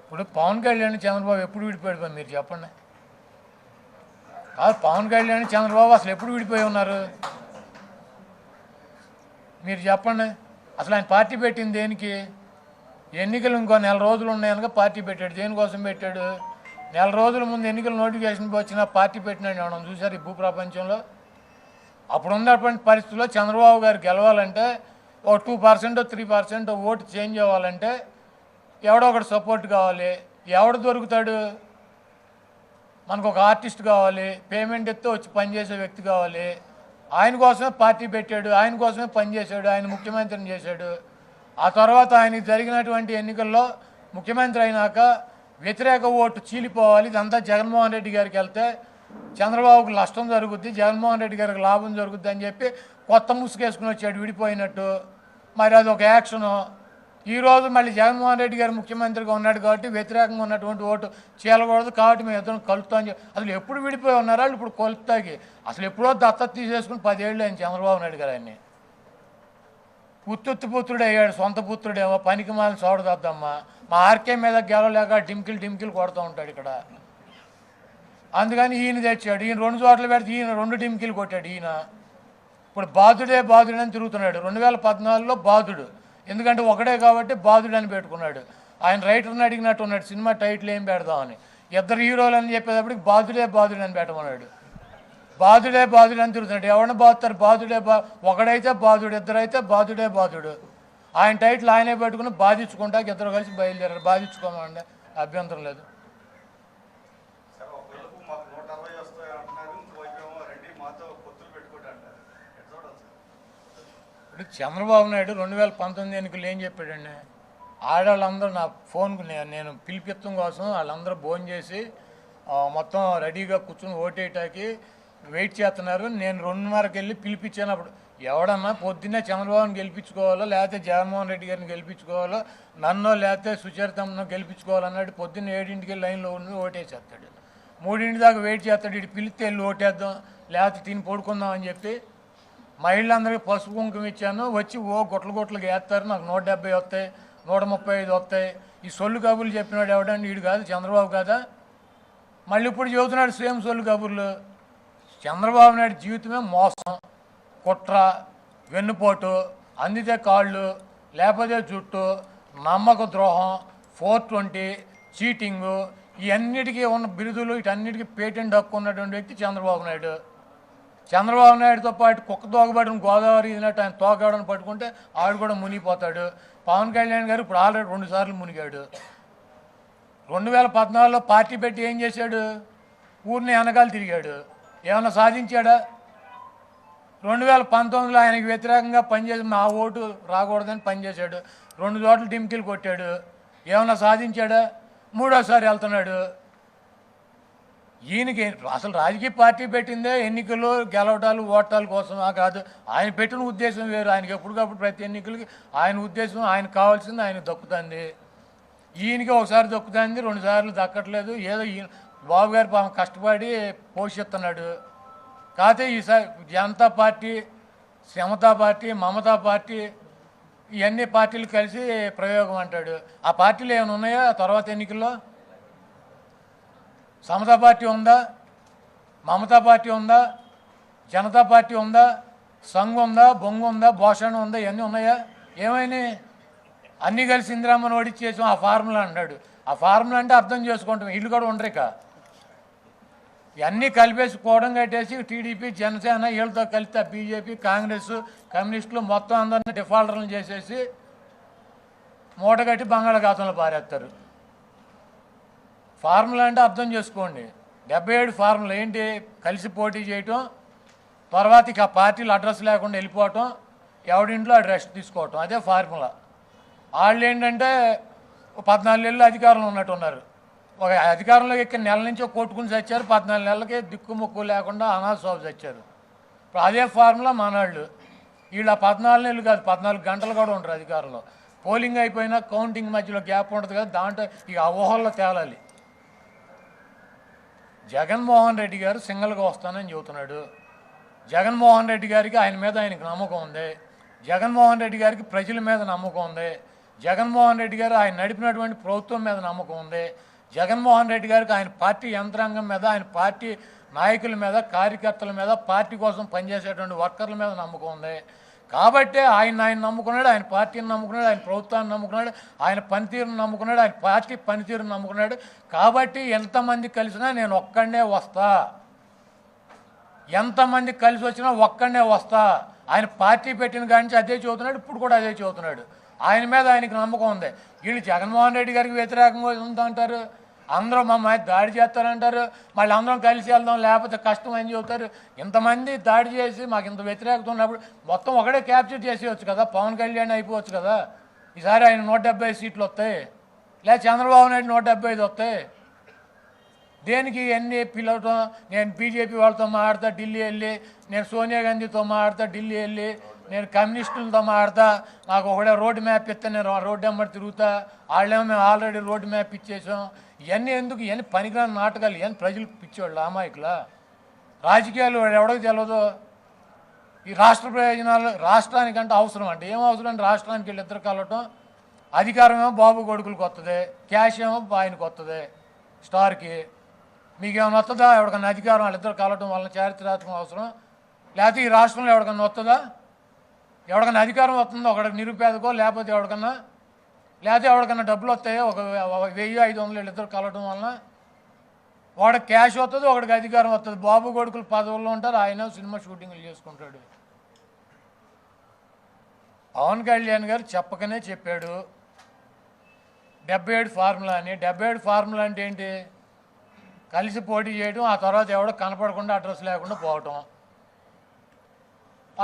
ఇప్పుడు పవన్ కళ్యాణ్ చంద్రబాబు ఎప్పుడు విడిపోయాడు మీరు చెప్పండి. కాదు పవన్ కళ్యాణ్ చంద్రబాబు అసలు ఎప్పుడు విడిపోయి ఉన్నారు? మీరు చెప్పండి. అసలు ఆయన పార్టీ పెట్టింది దేనికి? ఎన్నికలు ఇంకో నెల రోజులు ఉన్నాయనుక పార్టీ పెట్టాడు. దేనికోసం పెట్టాడు? నెల రోజుల ముందు ఎన్నికల నోటిఫికేషన్ వచ్చిన పార్టీ పెట్టినాడు మనం చూసారు ఈ భూప్రపంచంలో? అప్పుడు ఉన్నటువంటి పరిస్థితుల్లో చంద్రబాబు గారు గెలవాలంటే ఒక two percent three percent vote change అవ్వాలంటే ఎవడో ఒకటి సపోర్ట్ కావాలి. ఎవడు దొరుకుతాడు? మనకు ఒక ఆర్టిస్ట్ కావాలి. పేమెంట్ ఎత్తే వచ్చి పనిచేసే వ్యక్తి కావాలి. ఆయన కోసమే పార్టీ పెట్టాడు. ఆయన కోసమే పనిచేశాడు ఆయన ముఖ్యమంత్రిని చేశాడు. ఆ తర్వాత ఆయనకి జరిగినటువంటి ఎన్నికల్లో ముఖ్యమంత్రి అయినాక వ్యతిరేక ఓటు చీలిపోవాలి. ఇదంతా జగన్మోహన్ రెడ్డి గారికి వెళ్తే చంద్రబాబుకు నష్టం జరుగుద్ది జగన్మోహన్ రెడ్డి గారికి లాభం జరుగుద్ది అని చెప్పి కొత్త ముసుగేసుకుని వచ్చాడు విడిపోయినట్టు. మరి అది ఒక యాక్షను. ఈరోజు మళ్ళీ జగన్మోహన్ రెడ్డి గారు ముఖ్యమంత్రిగా ఉన్నాడు కాబట్టి వ్యతిరేకంగా ఉన్నటువంటి ఓటు చేయకూడదు కాబట్టి మేము ఇద్దరం కలుపుతాం అసలు ఎప్పుడు విడిపోయి ఉన్నారా వాళ్ళు ఇప్పుడు కలుపుతాకి. అసలు ఎప్పుడో దత్తత తీసేసుకుని పదేళ్ళు ఆయన చంద్రబాబు నాయుడు గారు ఆయన్ని. ఉత్తుత్తి పుత్రుడు అయ్యాడు సొంత పుత్రుడేమో పనికి మాలని చూడదద్దమ్మా మా ఆర్కే మీద గెలవలేక డింకిల్ డింకిల్ కొడుతూ ఉంటాడు ఇక్కడ. అందుకని ఈయన తెచ్చాడు. ఈయన రెండు చోట్ల పెడితే ఈయన రెండు డింకిలు కొట్టాడు ఈయన. ఇప్పుడు బాధుడే బాధుడని అని తిరుగుతున్నాడు. రెండు వేల పద్నాలుగులో బాధుడు ఎందుకంటే ఒకడే కాబట్టి బాధుడు అని పెట్టుకున్నాడు. ఆయన రైటర్ని అడిగినట్టు ఉన్నాడు సినిమా టైటిల్ ఏం పెడదామని ఇద్దరు హీరోలు అని చెప్పేటప్పటికి బాధుడే బాధుడు అని పెట్టమన్నాడు. బాధుడే బాధుడు అని తిరుగుతున్నాడు. ఎవరిని బాధుతారు బాధుడే బా ఒకడైతే బాధుడు ఇద్దరైతే బాధుడే బాధుడు. ఆయన టైటిల్ ఆయనే పెట్టుకుని బాధించుకుంటా ఇద్దరు కలిసి బయలుదేరారు. బాధించుకోమండి అభ్యంతరం లేదు. ఇప్పుడు చంద్రబాబు నాయుడు రెండు వేల పంతొమ్మిది ఎన్నికలు ఏం చెప్పాడండి? ఆడవాళ్ళందరూ నా ఫోన్కు నే- నేను పిలిపిత్తం కోసం వాళ్ళందరూ ఫోన్ చేసి మొత్తం రెడీగా కూర్చుని ఓటేయటానికి వెయిట్ చేస్తున్నారు. నేను రెండున్నరకు వెళ్ళి పిలిపించాను అప్పుడు. ఎవడన్నా పొద్దున్నే చంద్రబాబుని గెలిపించుకోవాలో లేకపోతే జగన్మోహన్ రెడ్డి గారిని గెలిపించుకోవాలో నన్నో లేకపోతే సుచరితమ్మను గెలిపించుకోవాలన్నాడు పొద్దున్న ఏడింటికి వెళ్ళి లైన్లో ఉండి ఓటేసేస్తాడు. మూడింటి దాకా వెయిట్ చేస్తాడు. ఇటు పిలిస్తే వెళ్ళి ఓటేద్దాం లేకపోతే తిని పడుకుందాం అని చెప్పి మహిళలందరికీ పసుపు కుంకుమ ఇచ్చాను. వచ్చి ఓ గుట్ల గుట్లకి వేస్తారు. నాకు నూట డెబ్బై వస్తాయి నూట ముప్పై ఐదు వస్తాయి. ఈ సొల్లు కబుర్లు చెప్పినాడు ఎవడండి? వీడు కాదు చంద్రబాబు కాదా. మళ్ళీ ఇప్పుడు చెబుతున్నాడు సేమ్ సొల్లు కబుర్లు. చంద్రబాబు నాయుడు జీవితమే మోసం. కుట్ర వెన్నుపోటు అందితే కాళ్ళు లేకపోతే జుట్టు నమ్మక ద్రోహం ఫోర్ ట్వంటీ చీటింగు ఇవన్నిటికీ ఉన్న బిరుదులు వీటన్నిటికీ పేటెంట్ హక్కు ఉన్నటువంటి వ్యక్తి చంద్రబాబు నాయుడు. చంద్రబాబు నాయుడుతో పాటు కుక్క తోగబడిన గోదావరి ఇదినట్టు ఆయన తోగాడని పట్టుకుంటే ఆవిడ కూడా మునిగిపోతాడు. పవన్ కళ్యాణ్ గారు ఇప్పుడు ఆల్రెడీ రెండు సార్లు మునిగాడు. రెండు వేల పద్నాలుగులో పార్టీ పెట్టి ఏం చేశాడు? ఊరిని వెనకాల తిరిగాడు. ఏమైనా సాధించాడా? రెండు వేల పంతొమ్మిదిలో ఆయనకి వ్యతిరేకంగా పనిచేసి మా ఓటు రాకూడదని పనిచేశాడు. రెండు చోట్ల టిమ్కిలు కొట్టాడు. ఏమైనా సాధించాడా? మూడోసారి వెళ్తున్నాడు. ఈయనకి అసలు రాజకీయ పార్టీ పెట్టిందే ఎన్నికలు గెలవటాలు ఓటాల కోసమా కాదు. ఆయన పెట్టిన ఉద్దేశం వేరు. ఆయనకి ఎప్పటికప్పుడు ప్రతి ఎన్నికలకి ఆయన ఉద్దేశం ఆయన కావాల్సింది ఆయన దక్కుతుంది. ఈయనకి ఒకసారి దక్కుతుంది రెండు సార్లు దక్కట్లేదు. ఏదో ఈయన బాబు గారు పాపం కష్టపడి పోషిస్తున్నాడు. కాకపోతే ఈసారి Janata party Samata party Mamata party ఇవన్నీ పార్టీలు కలిసి ప్రయోగం అంటాడు. ఆ పార్టీలు ఏమైనా ఉన్నాయా ఆ తర్వాత ఎన్నికల్లో? సమతా పార్టీ ఉందా? మమతా పార్టీ ఉందా? జనతా పార్టీ ఉందా? సంఘ్ ఉందా? బొంగు ఉందా? భోషణ ఉందా? ఇవన్నీ ఉన్నాయా? ఏమైనాయి? అన్నీ కలిసి ఇందిరామ్మని ఓడిచ్చేసాం ఆ ఫార్ములా అన్నాడు. ఆ ఫార్ములా అంటే అర్థం చేసుకుంటాం. ఇల్లు కూడా ఉండరిక ఇవన్నీ కలిపేసి కూడం కట్టేసి టీడీపీ జనసేన వీళ్ళతో కలిస్తే బీజేపీ కాంగ్రెస్ కమ్యూనిస్టులు మొత్తం అందరిని డిఫాల్టర్లు చేసేసి మూట కట్టి బంగాళాఖాతంలో పారేస్తారు. ఫార్ములా అంటే అర్థం చేసుకోండి. డెబ్బై ఏడు ఫార్ములా ఏంటి? కలిసి పోటీ చేయటం తర్వాత ఇక ఆ పార్టీలు అడ్రస్ లేకుండా వెళ్ళిపోవటం ఎవడింట్లో ఆడు రెస్ట్ తీసుకోవటం అదే ఫార్ములా. వాళ్ళు ఏంటంటే పద్నాలుగు నెలలు అధికారంలో ఉన్నట్టున్నారు ఒక అధికారంలో ఎక్కిన నెల నుంచి కొట్టుకుని చచ్చారు పద్నాలుగు నెలలకి దిక్కుముక్కు లేకుండా అనాథ చచ్చారు. ఇప్పుడు అదే ఫార్ములా మనవాళ్ళు. వీళ్ళు ఆ పద్నాలుగు నెలలు కాదు పద్నాలుగు గంటలు కూడా ఉంటారు అధికారంలో. పోలింగ్ అయిపోయినా కౌంటింగ్ మధ్యలో గ్యాప్ ఉంటుంది కదా దాంట్లో ఇక ఊహల్లో తేలాలి. జగన్మోహన్ రెడ్డి గారు సింగల్గా వస్తానని చెబుతున్నాడు. జగన్మోహన్ రెడ్డి గారికి ఆయన మీద ఆయనకు నమ్మకం ఉంది. జగన్మోహన్ రెడ్డి గారికి ప్రజల మీద నమ్మకం ఉంది. జగన్మోహన్ రెడ్డి గారు ఆయన నడిపినటువంటి ప్రభుత్వం మీద నమ్మకం ఉంది. జగన్మోహన్ రెడ్డి గారికి ఆయన పార్టీ యంత్రాంగం మీద ఆయన పార్టీ నాయకుల మీద కార్యకర్తల మీద పార్టీ కోసం పనిచేసేటువంటి వర్కర్ల మీద నమ్మకం ఉంది. కాబట్టే ఆయన ఆయన నమ్ముకున్నాడు ఆయన పార్టీని నమ్ముకున్నాడు ఆయన ప్రభుత్వాన్ని నమ్ముకున్నాడు ఆయన పనితీరుని నమ్ముకున్నాడు ఆయన పార్టీ పనితీరుని నమ్ముకున్నాడు. కాబట్టి ఎంతమంది కలిసినా నేను ఒక్కడే వస్తా. ఎంతమంది కలిసి వచ్చినా ఒక్కడనే వస్తా. ఆయన పార్టీ పెట్టిన కాడి అదే చదువుతున్నాడు ఇప్పుడు కూడా అదే చదువుతున్నాడు. ఆయన మీద ఆయనకి నమ్మకం ఉంది. వీళ్ళు జగన్మోహన్ రెడ్డి గారికి వ్యతిరేకంగా ఉందంటారు. అందరూ మా మీద దాడి చేస్తారంటారు. మళ్ళీ అందరం కలిసి వెళ్దాం లేకపోతే కష్టం అని చెబుతారు. ఇంతమంది దాడి చేసి మాకు ఇంత వ్యతిరేకత ఉన్నప్పుడు మొత్తం ఒకడే క్యాప్చర్ చేసేయచ్చు కదా. పవన్ కళ్యాణ్ అయిపోవచ్చు కదా. ఈసారి ఆయన నూట డెబ్బై సీట్లు వస్తాయి. లేదా చంద్రబాబు నాయుడు నూట డెబ్బై ఐదు వస్తాయి. దేనికి ఎన్ని పిలవటం నేను బీజేపీ వాళ్ళతో మాట్లాడతా ఢిల్లీ వెళ్ళి నేను సోనియా గాంధీతో మాట్లాడతా ఢిల్లీ వెళ్ళి నేను కమ్యూనిస్టులతో మాడతా నాకు ఒకడే రోడ్డు మ్యాప్ ఇస్తే నేను రోడ్డు వెంబడి తిరుగుతా వాళ్ళేమో మేము ఆల్రెడీ రోడ్డు మ్యాప్ ఇచ్చేసాం. ఇవన్నీ ఎందుకు ఇవన్నీ పనికిరాని నాటకాలు ఇవన్నీ ప్రజలకు పిచ్చేవాళ్ళు అమాయకుల? రాజకీయాలు వాడు తెలియదు ఈ రాష్ట్ర ప్రయోజనాలు రాష్ట్రానికంటే అవసరం అంటే ఏం అవసరం అంటే రాష్ట్రానికి వెళ్ళి ఇద్దరు కలవటం? అధికారం ఏమో బాబు కొడుకులకు వస్తుంది క్యాష్ ఏమో ఆయనకు వస్తుంది స్టార్కి. మీకేమైనా వస్తుందా ఎవరికన్నా అధికారం వాళ్ళిద్దరు కలవటం వలన చారిత్రాత్మక అవసరం. లేకపోతే ఈ రాష్ట్రంలో ఎవరికన్నా వస్తుందా ఎవడికైనా అధికారం వస్తుందో ఒకడికి నిరుపేదకో లేకపోతే ఎవరికన్నా లేకపోతే ఎవడికన్నా డబ్బులు వస్తాయో ఒక ఒక వెయ్యి ఐదు వందలు వీళ్ళిద్దరు కలవడం వలన వాడికి క్యాష్ వస్తుంది ఒకడికి అధికారం వస్తుంది బాబు కొడుకులు పదవుల్లో ఉంటారు ఆయన సినిమా షూటింగ్లు చేసుకుంటాడు. పవన్ కళ్యాణ్ గారు చెప్పకనే చెప్పాడు. డెబ్బై ఏడు ఫార్ములా అని. డెబ్బై ఏడు ఫార్ములా అంటే ఏంటి? కలిసి పోటీ చేయడం ఆ తర్వాత ఎవడో కనపడకుండా అడ్రస్ లేకుండా పోవటం.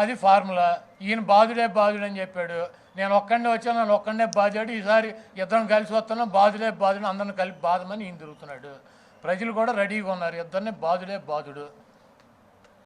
అది ఫార్ములా. ఈయన బాధుడే బాధుడు అని చెప్పాడు. నేను ఒక్కడే వచ్చాను నన్ను ఒక్కడే బాధాడు ఈసారి ఇద్దరం కలిసి వస్తున్నాం బాధుడే బాధుడు అందరిని కలిపి బాధమని ఈయన తిరుగుతున్నాడు. ప్రజలు కూడా రెడీగా ఉన్నారు. ఇద్దరిని బాధుడే బాధుడు